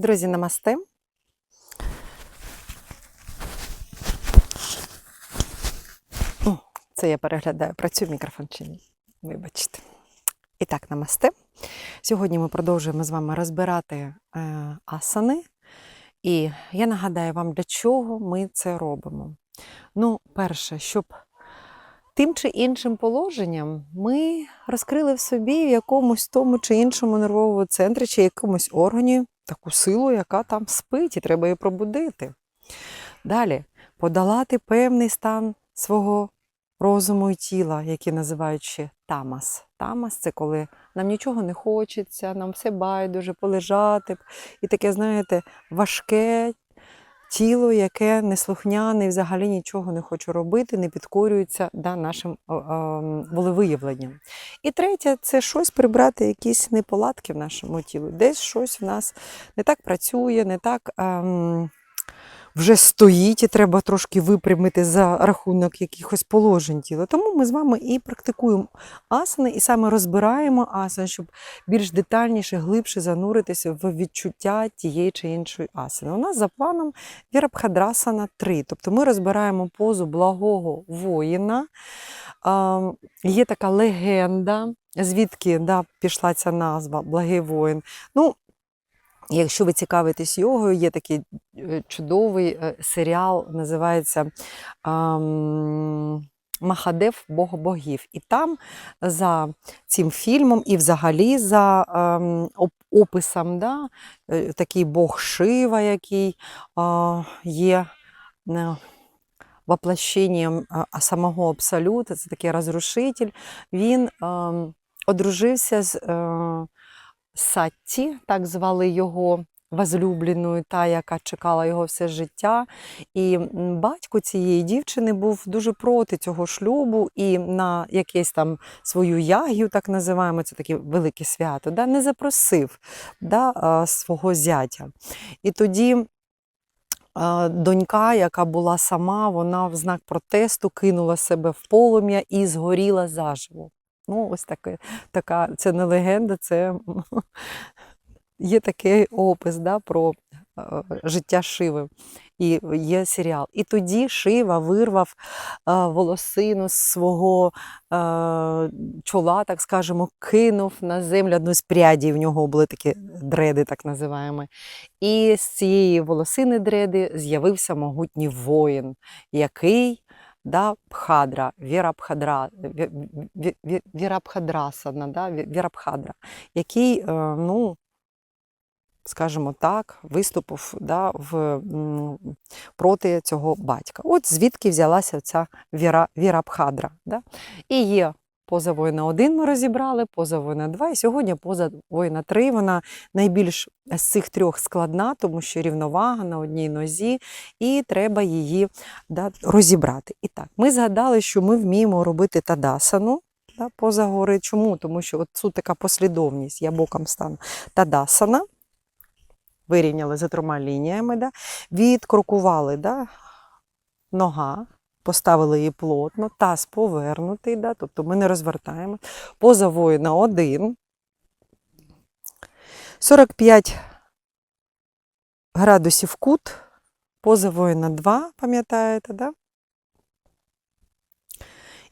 Друзі, намасте. Це я переглядаю, працює мікрофон чи ні. Вибачте. І так, намасте. Сьогодні ми продовжуємо з вами розбирати е, асани. І я нагадаю вам, для чого ми це робимо. Ну, перше, щоб тим чи іншим положенням ми розкрили в собі в якомусь тому чи іншому нервовому центрі, чи якомусь органі таку силу, яка там спить, і треба її пробудити. Далі подолати певний стан свого розуму і тіла, який називають ще тамас. Тамас це коли нам нічого не хочеться, нам все байдуже, полежати. І таке, знаєте, важке тіло, яке неслухняне і взагалі нічого не хоче робити, не підкорюється да, нашим е, е, волевиявленням. І третє це щось прибрати, якісь неполадки в нашому тілі. Десь щось в нас не так працює, не так. Ем, вже стоїть і треба трошки випрямити за рахунок якихось положень тіла. Тому ми з вами і практикуємо асани, і саме розбираємо асани, щоб більш детальніше, глибше зануритися в відчуття тієї чи іншої асани. У нас за планом Вірабхадрасана 3. Тобто ми розбираємо позу благого воїна. Є така легенда, звідки да, пішла ця назва Благий воїн. Ну, Якщо ви цікавитесь йогою, є такий е, чудовий е, серіал, називається Махадев Бог богів. І там за цим фільмом, і взагалі за описом, да, е, такий Бог Шива, який є воплощенням самого Абсолюта, це такий розрушитель. Він одружився з. Сатті, так звали його возлюбленою, та, яка чекала його все життя. І батько цієї дівчини був дуже проти цього шлюбу і на якесь там свою ягію, так називаємо, це таке велике свято, да, не запросив да, свого зятя. І тоді. Донька, яка була сама, вона в знак протесту кинула себе в полум'я і згоріла заживо. Ну, ось таке, така, це не легенда, це є такий опис да, про життя Шиви. І є серіал. І тоді Шива вирвав волосину з свого чола, так скажемо, кинув на землю одну з прядів. В нього були такі дреди, так називаємо. І з цієї волосини дреди з'явився могутній воїн, який да, Пхадра, Вірабхадра, Ві- віра Ві- Вірабхадрасана, да, Ві- Вірабхадра, який, е, ну, скажімо так, виступив да, в, проти цього батька. От звідки взялася ця Віра, Вірабхадра. Да? І є поза воїна 1 ми розібрали, поза воїна 2, і сьогодні поза воїна 3, вона найбільш з цих трьох складна, тому що рівновага на одній нозі, і треба її да, розібрати. І так, ми згадали, що ми вміємо робити тадасану. Да, поза гори. Чому? Тому що тут така послідовність, я боком стану. Тадасана, вирівняли за трьома лініями, да, відкрокували да, нога, поставили її плотно, таз повернутий, да, тобто ми не розвертаємо. Поза воїна 1. 45 градусів кут, поза воїна 2, пам'ятаєте, да?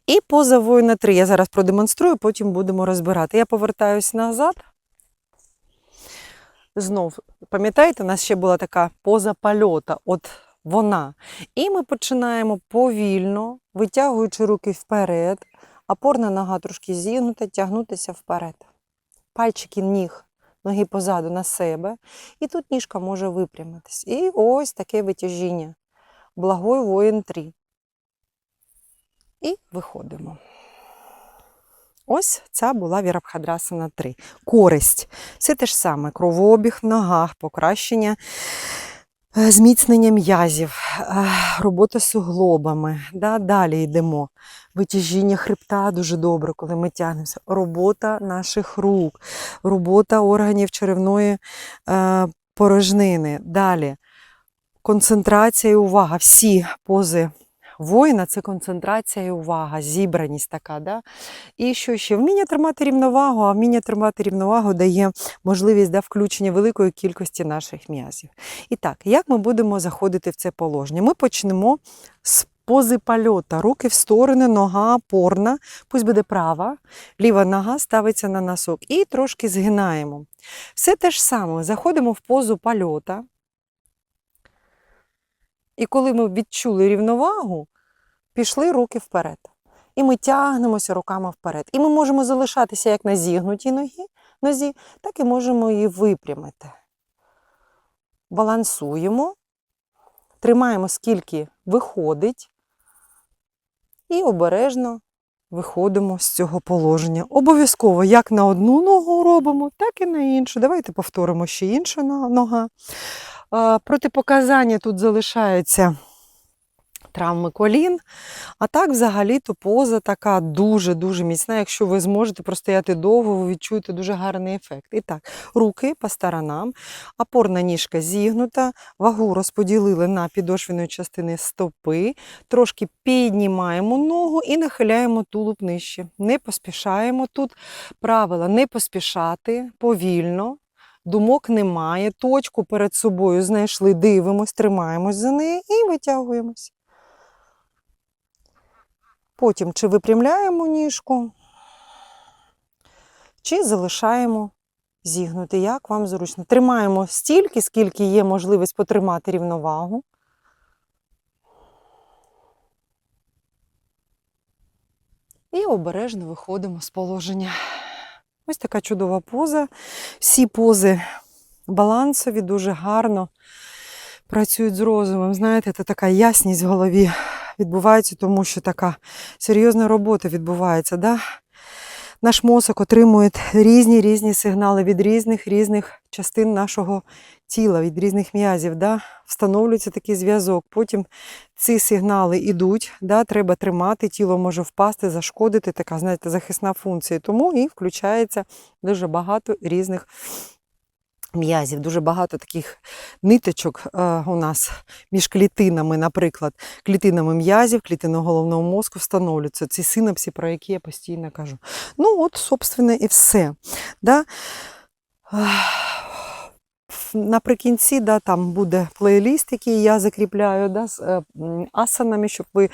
І поза воїна 3. Я зараз продемонструю, потім будемо розбирати. Я повертаюсь назад. Знов, пам'ятаєте, у нас ще була така поза польота, от вона. І ми починаємо повільно, витягуючи руки вперед, опорна нога трошки зігнута, тягнутися вперед. Пальчики ніг, ноги позаду на себе. І тут ніжка може випрямитись. І ось таке витяжіння. Благой воїн 3. І виходимо. Ось ця була Вірабхадрасана 3. Користь. Все те ж саме: кровообіг в ногах, покращення зміцнення м'язів, е, робота з суглобами. Да, далі йдемо. Витяжіння хребта дуже добре, коли ми тягнемося. Робота наших рук, робота органів черевної е, порожнини. Далі концентрація і увага. Всі пози воїна це концентрація і увага, зібраність така. Да? І що ще? Вміння тримати рівновагу, а вміння тримати рівновагу дає можливість да, включення великої кількості наших м'язів. І так, як ми будемо заходити в це положення? Ми почнемо з пози польота. Руки в сторони, нога опорна, пусть буде права, ліва нога ставиться на носок і трошки згинаємо. Все те ж саме, заходимо в позу польота. І коли ми відчули рівновагу, пішли руки вперед. І ми тягнемося руками вперед. І ми можемо залишатися як на зігнутій ногі, нозі, так і можемо її випрямити. Балансуємо, тримаємо, скільки виходить, і обережно виходимо з цього положення. Обов'язково як на одну ногу робимо, так і на іншу. Давайте повторимо ще інша но- нога. Протипоказання тут залишаються травми колін. А так, взагалі-то поза така дуже-дуже міцна. Якщо ви зможете простояти довго, ви відчуєте дуже гарний ефект. І так, руки по сторонам, опорна ніжка зігнута, вагу розподілили на підошвеної частини стопи, трошки піднімаємо ногу і нахиляємо тулуб нижче. Не поспішаємо тут. Правила не поспішати повільно. Думок немає, точку перед собою знайшли, дивимось, тримаємось за неї і витягуємось. Потім чи випрямляємо ніжку, чи залишаємо зігнути, як вам зручно. Тримаємо стільки, скільки є можливість потримати рівновагу. І обережно виходимо з положення. Ось така чудова поза. Всі пози балансові, дуже гарно працюють з розумом. Знаєте, це така ясність в голові відбувається, тому що така серйозна робота відбувається. Да? Наш мозок отримує різні різні сигнали від різних різних частин нашого тіла, від різних м'язів. Да? Встановлюється такий зв'язок. Потім ці сигнали йдуть, да? треба тримати, тіло може впасти, зашкодити, така, знаєте, захисна функція. Тому і включається дуже багато різних м'язів, дуже багато таких ниточок е, у нас між клітинами, наприклад, клітинами м'язів, клітинами головного мозку встановлюються ці синапси, про які я постійно кажу. Ну, от, собственно, і все. Да? Наприкінці да, там буде плейліст, який я закріпляю да, з е, асанами, щоб ви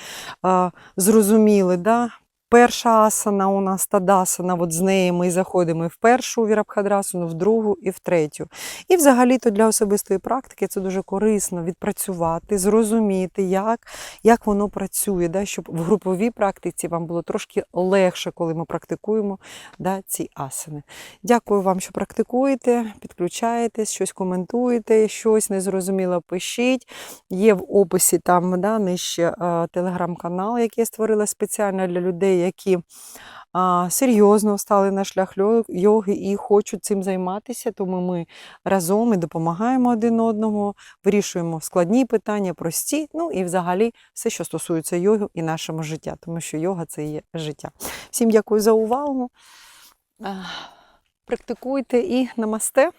е, зрозуміли. Да? Перша асана у нас тадасана, от з неї ми заходимо і в першу вірабхадрасану, в другу і в третю. І взагалі-то для особистої практики це дуже корисно відпрацювати, зрозуміти, як, як воно працює, да, щоб в груповій практиці вам було трошки легше, коли ми практикуємо да, ці асани. Дякую вам, що практикуєте, підключаєтесь, щось коментуєте, щось незрозуміло пишіть. Є в описі там да, нижче е, телеграм-канал, який я створила спеціально для людей, які а, серйозно стали на шлях йоги і хочуть цим займатися. Тому ми разом і допомагаємо один одному, вирішуємо складні питання, прості, ну і взагалі все, що стосується йоги і нашого життя, тому що йога це є життя. Всім дякую за увагу. Практикуйте і намасте.